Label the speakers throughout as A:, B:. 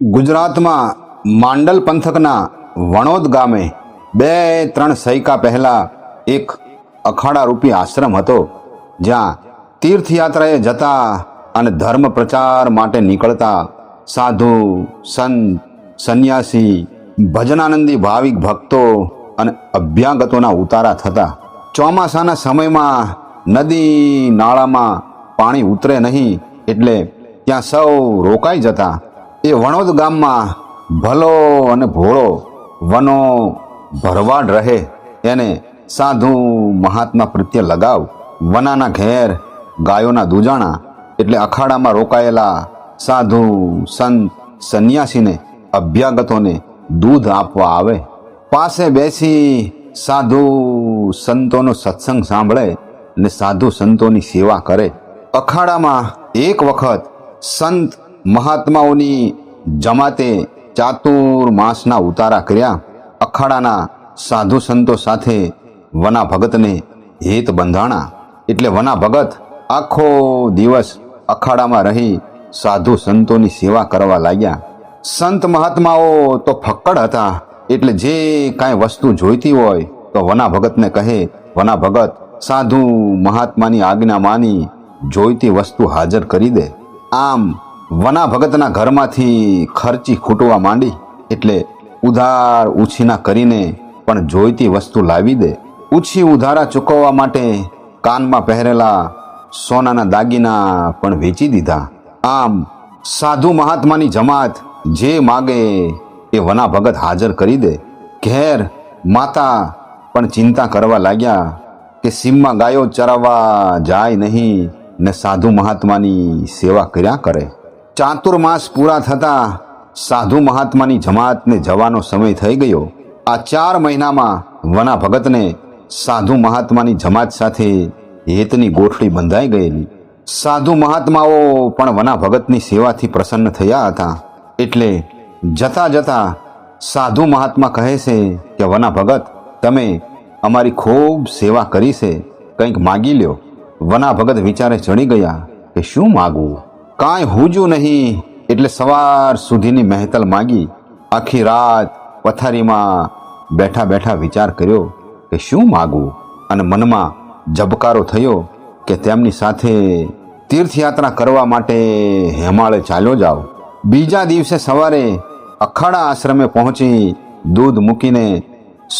A: ગુજરાતમાં માંડલ પંથકના વણોદ ગામે બે ત્રણ સૈકા પહેલા એક અખાડારૂપી આશ્રમ હતો, જ્યાં તીર્થયાત્રાએ જતા અને ધર્મ પ્રચાર માટે નીકળતા સાધુ, સંત, સંન્યાસી, ભજનાનંદી ભાવિક ભક્તો અને અભ્યાગતોના ઉતારા થતા. ચોમાસાના સમયમાં નદી નાળામાં પાણી ઉતરે નહીં એટલે ત્યાં સૌ રોકાઈ જતા. એ વણોદ ગામમાં ભલો અને ભોળો વનો ભરવાડ રહે. એને સાધુ મહાત્મા પ્રત્યે લગાવ. વનાના ઘેર, ગાયોના દૂજાણા, એટલે અખાડામાં રોકાયેલા સાધુ સંત સંન્યાસીને, અભ્યાગતોને દૂધ આપવા આવે. પાસે બેસી સાધુ સંતોનો સત્સંગ સાંભળે ને સાધુ સંતોની સેવા કરે. અખાડામાં એક વખત સંત મહાત્માઓની જમાતે ચાતુર માસના ઉતારા કર્યા. અખાડાના સાધુ સંતો સાથે વના ભગતને હેત બંધાણા. એટલે વના ભગત આખો દિવસ અખાડામાં રહી સાધુ સંતોની સેવા કરવા લાગ્યા. સંત મહાત્માઓ તો ફક્કડ હતા. એટલે જે કાંઈ વસ્તુ જોઈતી હોય તો વના ભગતને કહે વના ભગત સાધુ મહાત્માની આજ્ઞા માની જોઈતી વસ્તુ હાજર કરી દે. આમ વના ભગતના ઘરમાંથી ખર્ચી ખૂટવા માંડી, એટલે ઉધાર ઉછીના કરીને પણ જોઈતી વસ્તુ લાવી દે. ઉછી ઉધારા ચૂકવવા માટે કાનમાં પહેરેલા સોનાના દાગીના પણ વેચી દીધા. આમ સાધુ મહાત્માની જમાત જે માગે એ વના ભગત હાજર કરી દે. ઘેર માતા પણ ચિંતા કરવા લાગ્યા કે સીમમાં ગાયો ચરાવવા જાય નહીં ને સાધુ મહાત્માની સેવા કર્યા કરે. ચાતુર્માસ પૂરા થતાં સાધુ મહાત્માની જમાતને જવાનો સમય થઈ ગયો. આ ચાર મહિનામાં વના ભગતને સાધુ મહાત્માની જમાત સાથે હેતની ગોઠડી બંધાઈ ગયેલી. સાધુ મહાત્માઓ પણ વના ભગતની સેવાથી પ્રસન્ન થયા હતા. એટલે જતા જતા સાધુ મહાત્મા કહે છે કે વના ભગત તમે અમારી ખૂબ સેવા કરી છે. કંઈક માગી લ્યો. વના ભગત વિચારે ચડી ગયા કે, શું માગવું? કાંઈ હૂજું નહીં એટલે સવાર સુધીની મહેતલ માગી આખી રાત પથારીમાં બેઠા બેઠા વિચાર કર્યો કે શું માગવું અને મનમાં જબકારો થયો કે તેમની સાથે તીર્થયાત્રા કરવા માટે હેમાળે ચાલ્યો જાઓ બીજા દિવસે સવારે અખાડા આશ્રમે પહોંચી દૂધ મૂકીને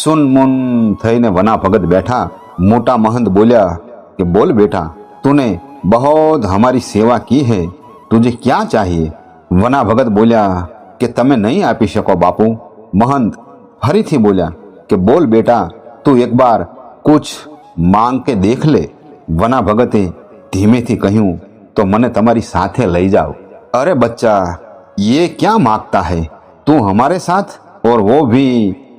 A: સુનમુન થઈને વના ભગત બેઠા. મોટા મહંત બોલ્યા કે, બોલ બેટા, તુને બહોત હમારી સેવા કી હૈ? तुझे क्या चाहिए વના ભગત બોલ્યા કે તમે નહીં આપી શકો બાપુ મહંત ફરીથી બોલ્યા કે બોલ બેટા તું એક બાર કુછ માંગ કે દેખ લે વના ભગતે ધીમેથી કહ્યું તો મને તમારી સાથે લઈ જાઓ અરે બચ્ચા ये क्या मांगता है तू हमारे साथ और वो भी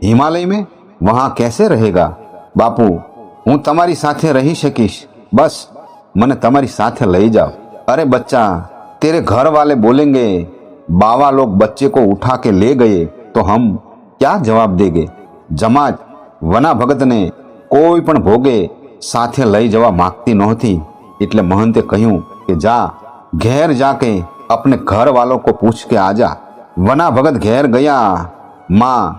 A: हिमालय में वहाँ कैसे रहेगा બાપુ હું તમારી સાથે રહી શકીશ બસ મને તમારી સાથે લઈ જાઓ अरे बच्चा तेरे घर वाले बोलेंगे बाबा लोग बच्चे को उठा के ले गए तो हम क्या जवाब देंगे જમાત વના ભગતને કોઈ પણ ભોગે સાથે લઈ જવા માંગતી નહોતી એટલે મહંતે કહ્યું કે જા ઘેર જાકે अपने घर वालों को पूछ के आजा વના ભગત ઘેર ગયા માં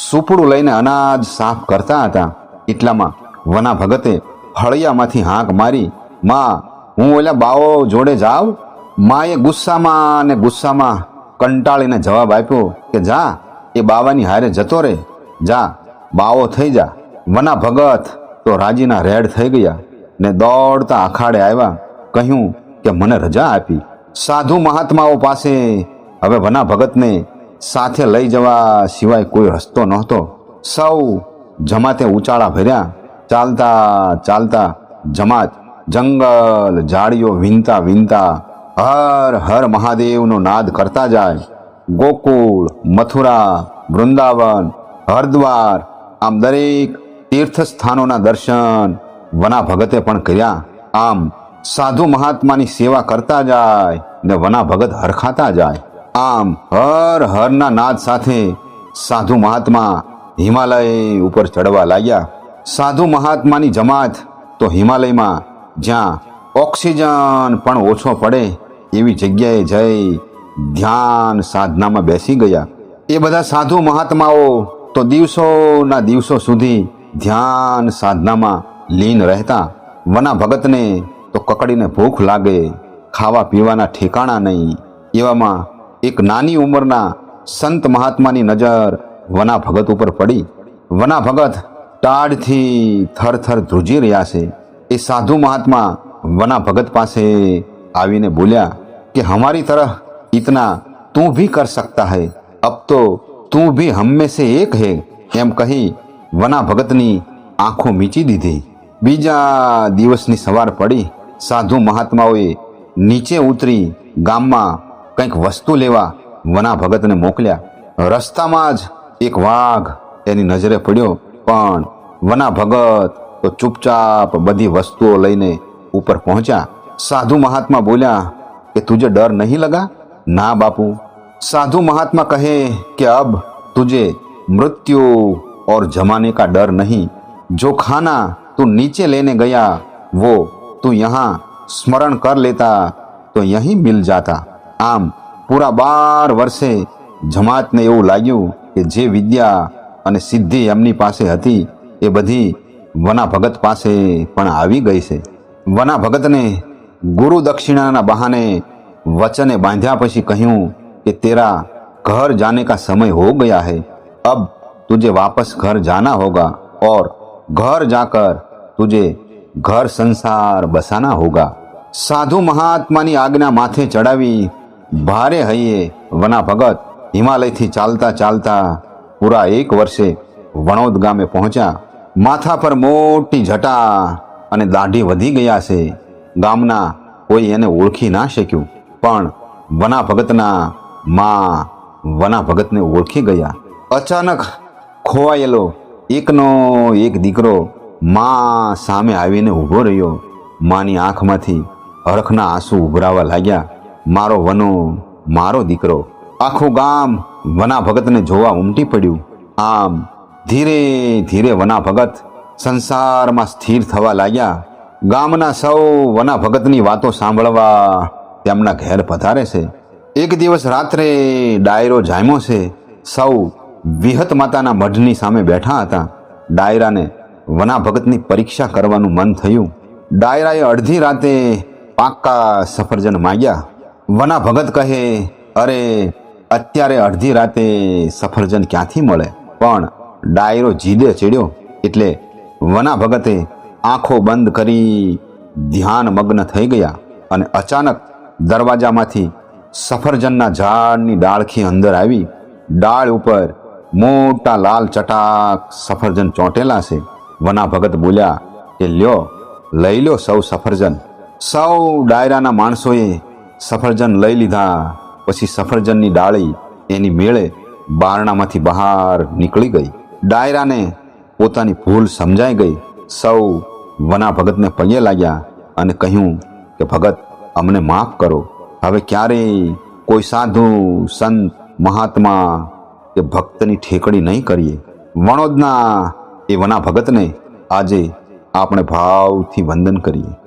A: સુપડું લઈને અનાજ સાફ કરતા હતા એટલામાં વના ભગતે ફળિયામાંથી હાંક મારી માં હું ઓલા બાવો જોડે જાઉં માએ ગુસ્સામાં અને ગુસ્સામાં કંટાળીને જવાબ આપ્યો કે, જા, એ બાવાની હારે જતો રે. જા, બાવો થઈ જા. વના ભગત. તો રાજીના રેડ થઈ ગયા ને દોડતા અખાડે આવ્યા, કહ્યું કે, મને રજા આપી. સાધુ મહાત્માઓ પાસે હવે વના ભગતને સાથે લઈ જવા સિવાય કોઈ રસ્તો નહોતો. સૌ જમાતે ઉચાળા ભર્યા. ચાલતા ચાલતા જમાત જંગલ ઝાડીઓ વીનતા વીનતા હર હર મહાદેવનો નાદ કરતા જાય. ગોકુળ, મથુરા, વૃંદાવન, હરદ્વાર, આમ દરેક તીર્થ સ્થાનોના દર્શન વના ભગતે પણ કર્યા. આમ સાધુ મહાત્માની સેવા કરતા જાય ને વના ભગત હરખાતા જાય. આમ હર હરના નાદ સાથે સાધુ મહાત્મા હિમાલય ઉપર ચડવા લાગ્યા. સાધુ મહાત્માની જમાત તો હિમાલયમાં જ્યાં ઓક્સિજન પણ ઓછો પડે એવી જગ્યાએ જઈ ધ્યાન સાધનામાં બેસી ગયા. એ બધા સાધુ મહાત્માઓ તો દિવસોના દિવસો સુધી ધ્યાન સાધનામાં લીન રહેતા. વના ભગતને તો કકડીને ભૂખ લાગે, ખાવા પીવાના ઠેકાણા નહીં. એવામાં એક નાની ઉંમરના સંત મહાત્માની નજર વના ભગત ઉપર પડી. વના ભગત ટાઢથી થરથર ધ્રુજી રહ્યા છે. એ સાધુ મહાત્મા વના ભગત પાસે આવીને બોલ્યા કે હમારી તરહ ઇતના તું ભી કર सकता है અબ તો તું ભી હમે સે એક હે એમ કહી વના ભગતની આંખો મીચી દીધી બીજા દિવસની સવાર પડી સાધુ મહાત્માઓએ નીચે ઉતરી ગામમાં કંઈક વસ્તુ લેવા વના ભગતને મોકલ્યા રસ્તામાં જ એક વાઘ એની નજરે પડ્યો પણ વના ભગત તો ચૂપચાપ બધી વસ્તુઓ લઈને ઉપર પહોંચ્યા સાધુ મહાત્મા બોલ્યા કે તુજે ડર નહીં લગા ના બાપુ साधु महात्मा कहे कि अब तुझे मृत्यु और जमाने का डर नहीं जो खाना तू नीचे लेने गया वो तू यहाँ स्मरण कर लेता तो यहीं मिल जाता આમ પૂરા બાર વર્ષે જમાતને એવું લાગ્યું કે જે વિદ્યા અને સિદ્ધિ એમની પાસે હતી એ બધી વના ભગત પાસે પણ આવી ગઈ છે વના ભગતને ગુરુ દક્ષિણાના બહાને વચને બાંધ્યા પછી કહ્યું कि तेरा घर जाने का समय हो गया है अब तुझे वापस घर जाना होगा और घर जाकर तुझे घर संसार बसाना होगा સાધુ મહાત્માની આજ્ઞા માથે ચડાવી ભારે હૈયે વના ભગત હિમાલયથી ચાલતા ચાલતા પૂરા એક વર્ષે વણોદ ગામે પહોંચ્યા માથા પર મોટી જટા અને દાઢી વધી ગયા છે ગામના કોઈ એને ઓળખી ના શક્યું. પણ વના ભગતના મા વના ભગતને ઓળખી ગયા. અચાનક ખોવાયેલો એકનો એક દીકરો મા સામે આવીને ઊભો રહ્યો. માની આંખમાંથી હરખના આંસુ ઉભરાવા લાગ્યા. મારો વનો, મારો દીકરો. આખું ગામ વના ભગતને જોવા ઉમટી પડ્યું. આમ ધીરે ધીરે વના ભગત સંસારમાં સ્થિર થવા લાગ્યા. ગામના સૌ વના ભગતની વાતો સાંભળવા તેમના ઘેર પધારે છે. એક દિવસ રાત્રે ડાયરો જામ્યો છે. સૌ વિહત માતાના મઢની સામે બેઠા હતા. ડાયરાને વના ભગતની પરીક્ષા કરવાનું મન થયું. ડાયરાએ અડધી રાતે પાક્કા સફરજન માગ્યા. વના ભગત કહે, અરે, અત્યારે અડધી રાતે સફરજન ક્યાંથી મળે? પણ ડાયરો જીદે ચડ્યો. એટલે વના ભગતે આંખો બંધ કરી ધ્યાન મગ્ન થઈ ગયા અને અચાનક દરવાજામાંથી સફરજનના ઝાડની ડાળખી અંદર આવી. ડાળ ઉપર મોટા લાલ ચટાક સફરજન ચોંટેલા છે. વના ભગત બોલ્યા કે લ્યો, લઈ લ્યો સૌ સફરજન. સૌ ડાયરાના માણસોએ સફરજન લઈ લીધા. પછી સફરજનની ડાળી એની મેળે બારણામાંથી બહાર નીકળી ગઈ. ડાયરાને પોતાની ભૂલ સમજાઈ ગઈ. સૌ વના ભગતને પગે લાગ્યા અને કહ્યું કે, ભગત, અમને માફ કરો. હવે ક્યારેય કોઈ સાધુ, સંત, મહાત્મા કે ભક્તની ઠેકડી નહીં કરીએ. વણોદના એ વના ભગતને આજે આપણે ભાવથી વંદન કરીએ.